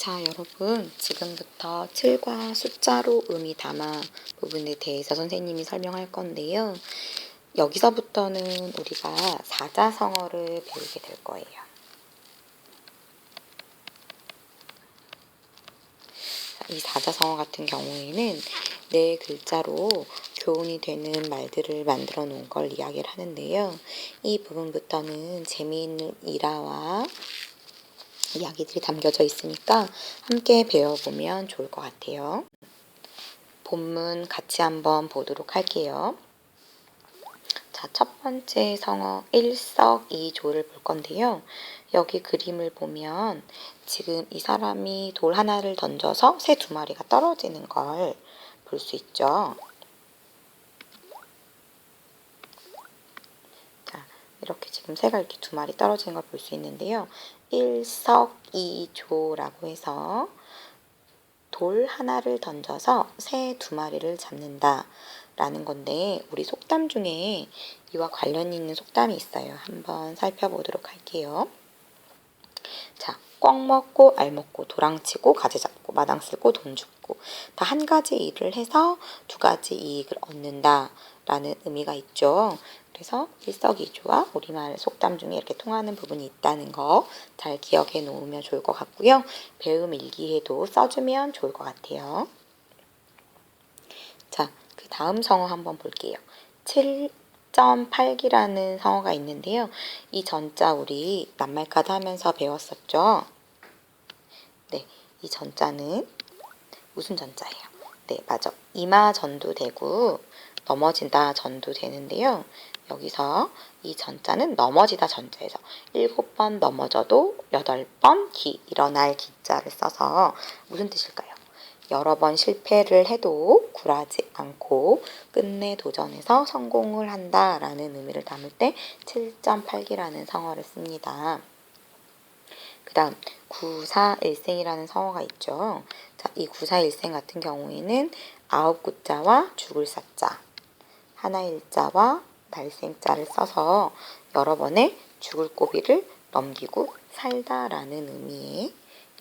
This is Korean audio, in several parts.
자, 여러분, 지금부터 7과 숫자로 의미 담아 부분에 대해서 선생님이 설명할 건데요. 여기서부터는 우리가 사자성어를 배우게 될 거예요. 자, 이 사자성어 같은 경우에는 네 글자로 교훈이 되는 말들을 만들어 놓은 걸 이야기를 하는데요. 이 부분부터는 재미있는 일화와 이야기들이 담겨져 있으니까 함께 배워보면 좋을 것 같아요. 본문 같이 한번 보도록 할게요. 자, 첫 번째 성어 일석이조를 볼 건데요. 여기 그림을 보면 지금 이 사람이 돌 하나를 던져서 새 두 마리가 떨어지는 걸 볼 수 있죠. 자, 이렇게 지금 새가 이렇게 두 마리 떨어지는 걸 볼 수 있는데요. 일석이조라고 해서 돌 하나를 던져서 새 두 마리를 잡는다 라는 건데 우리 속담 중에 이와 관련 있는 속담이 있어요. 한번 살펴보도록 할게요. 자, 꽉 먹고 알 먹고 도랑치고 가재 잡고 마당 쓸고 돈 죽고 다 한 가지 일을 해서 두 가지 이익을 얻는다 라는 의미가 있죠. 그래서 일석이조와 우리말 속담 중에 이렇게 통하는 부분이 있다는 거 잘 기억해 놓으면 좋을 것 같고요. 배움 일기에도 써주면 좋을 것 같아요. 자, 그 다음 성어 한번 볼게요. 7.8기라는 성어가 있는데요. 이 전자 우리 낱말카드 하면서 배웠었죠. 네, 이 전자는 무슨 전자예요? 네, 맞아. 이마 전도 되고 넘어진다 전도 되는데요. 여기서 이 전자는 넘어지다 전자에서 일곱 번 넘어져도 여덟 번 기, 일어날 기자를 써서 무슨 뜻일까요? 여러 번 실패를 해도 굴하지 않고 끝내 도전해서 성공을 한다라는 의미를 담을 때 7.8기라는 성어를 씁니다. 그 다음 구사일생이라는 성어가 있죠. 자, 이 구사일생 같은 경우에는 아홉 구자와 죽을 사자, 하나 일자와 날생자를 써서 여러 번의 죽을 고비를 넘기고 살다라는 의미의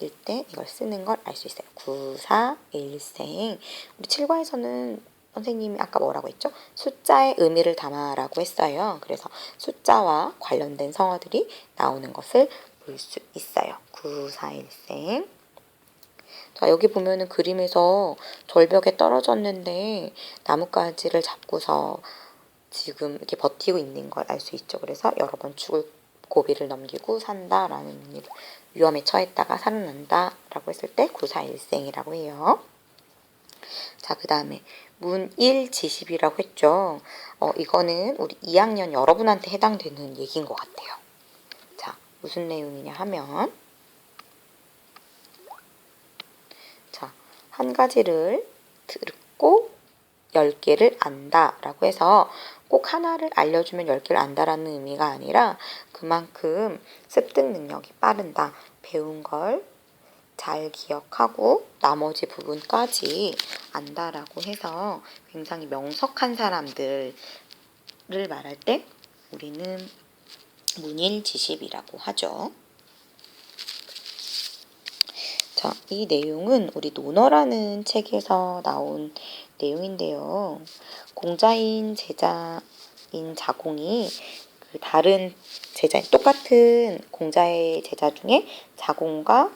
일때 이걸 쓰는 걸 알 수 있어요. 구사 일생. 우리 7과에서는 선생님이 아까 뭐라고 했죠? 숫자의 의미를 담아라고 했어요. 그래서 숫자와 관련된 성어들이 나오는 것을 볼 수 있어요. 구사일생. 자, 여기 보면은 그림에서 절벽에 떨어졌는데 나뭇가지를 잡고서 지금 이렇게 버티고 있는 걸 알 수 있죠. 그래서 여러 번 죽을 고비를 넘기고 산다라는 의미로 위험에 처했다가 살아난다라고 했을 때 구사일생이라고 해요. 자, 그 다음에 문일지십이라고 했죠. 어, 이거는 우리 2학년 여러분한테 해당되는 얘기인 것 같아요. 자, 무슨 내용이냐 하면 자, 한 가지를 듣고 10개를 안다 라고 해서 꼭 하나를 알려주면 10개를 안다라는 의미가 아니라 그만큼 습득 능력이 빠른다. 배운 걸 잘 기억하고 나머지 부분까지 안다라고 해서 굉장히 명석한 사람들을 말할 때 우리는 문일지십이라고 하죠. 자, 이 내용은 우리 논어라는 책에서 나온 내용인데요. 공자인 제자인 자공이 그 다른 제자, 똑같은 공자의 제자 중에 자공과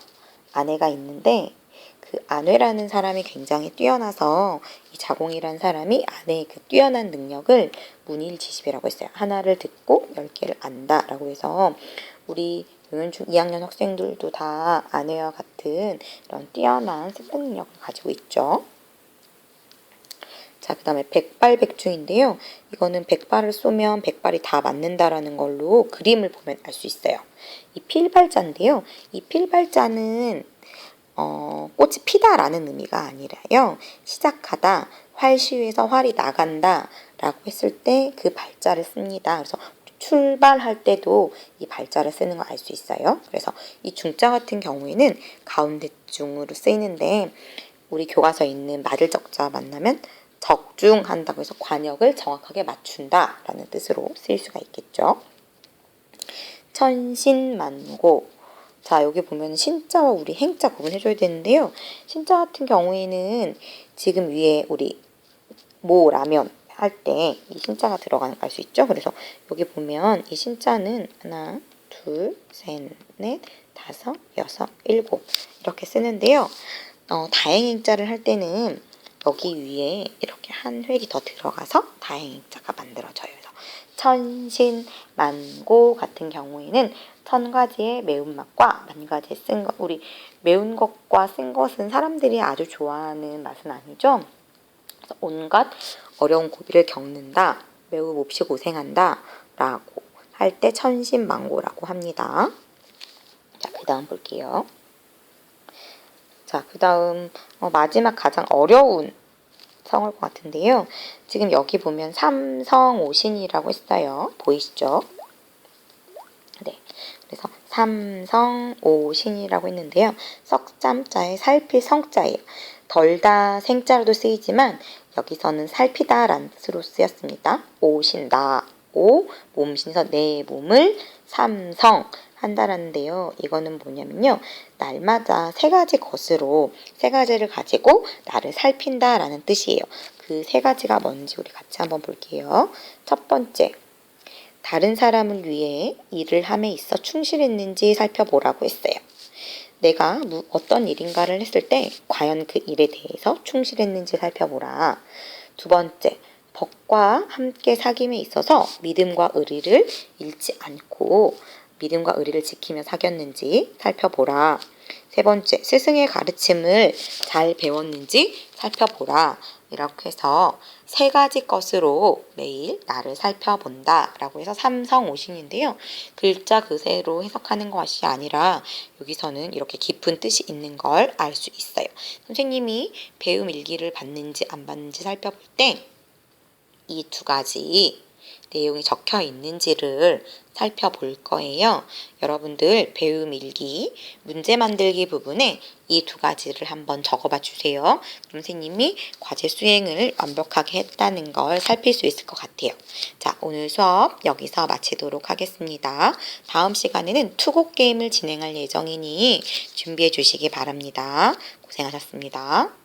아내가 있는데 그 아내라는 사람이 굉장히 뛰어나서 이 자공이라는 사람이 아내의 그 뛰어난 능력을 문일지십이라고 했어요. 하나를 듣고 열 개를 안다라고 해서 우리 용현중 2학년 학생들도 다 아내와 같은 이런 뛰어난 습득 능력을 가지고 있죠. 자, 그 다음에 백발백중인데요. 이거는 백발을 쏘면 백발이 다 맞는다라는 걸로 그림을 보면 알 수 있어요. 이 필발자인데요. 이 필발자는 어, 꽃이 피다라는 의미가 아니라요. 시작하다, 활시위에서 활이 나간다 라고 했을 때 그 발자를 씁니다. 그래서 출발할 때도 이 발자를 쓰는 걸 알 수 있어요. 그래서 이 중자 같은 경우에는 가운데 중으로 쓰이는데 우리 교과서에 있는 맞을 적자 만나면 적중한다고 해서 관역을 정확하게 맞춘다라는 뜻으로 쓰일 수가 있겠죠. 천신만고 자, 여기 보면 신자와 우리 행자 구분해줘야 되는데요. 신자 같은 경우에는 지금 위에 우리 모 라면 할 때 이 신자가 들어가는 걸알수 있죠. 그래서 여기 보면 이 신자는 하나, 둘, 셋, 넷, 다섯, 여섯, 일곱 이렇게 쓰는데요. 어, 다행 행자를 할 때는 여기 위에 이렇게 한 획이 더 들어가서 다행행자가 만들어져요. 그래서 천신, 만고 같은 경우에는 천 가지의 매운맛과 만 가지의 쓴 것, 우리 매운 것과 쓴 것은 사람들이 아주 좋아하는 맛은 아니죠. 온갖 어려운 고비를 겪는다, 매우 몹시 고생한다, 라고 할 때 천신만고라고 합니다. 자, 그 다음 볼게요. 자, 그 다음 어, 마지막 가장 어려운 성일 것 같은데요. 지금 여기 보면 삼성오신이라고 했어요. 보이시죠? 네. 그래서 삼성오신이라고 했는데요. 석잠자에 살필 성자예요. 덜다 생자로도 쓰이지만 여기서는 살피다 라는 뜻으로 쓰였습니다. 오신다. 오, 몸신에서 내 몸을 삼성 한다라는데요. 이거는 뭐냐면요. 날마다 세 가지 것으로 세 가지를 가지고 나를 살핀다라는 뜻이에요. 그 세 가지가 뭔지 우리 같이 한번 볼게요. 첫 번째, 다른 사람을 위해 일을 함에 있어 충실했는지 살펴보라고 했어요. 내가 무- 어떤 일인가를 했을 때 과연 그 일에 대해서 충실했는지 살펴보라. 두 번째, 법과 함께 사귐에 있어서 믿음과 의리를 잃지 않고 믿음과 의리를 지키며 사귀었는지 살펴보라. 세 번째, 스승의 가르침을 잘 배웠는지 살펴보라. 이렇게 해서 세 가지 것으로 매일 나를 살펴본다. 라고 해서 삼성오신인데요. 글자 그대로 해석하는 것이 아니라 여기서는 이렇게 깊은 뜻이 있는 걸 알 수 있어요. 선생님이 배움 일기를 받는지 안 받는지 살펴볼 때 이 두 가지 내용이 적혀 있는지를 살펴볼 거예요. 여러분들 배움 일기, 문제 만들기 부분에 이 두 가지를 한번 적어봐 주세요. 선생님이 과제 수행을 완벽하게 했다는 걸 살필 수 있을 것 같아요. 자, 오늘 수업 여기서 마치도록 하겠습니다. 다음 시간에는 투고 게임을 진행할 예정이니 준비해 주시기 바랍니다. 고생하셨습니다.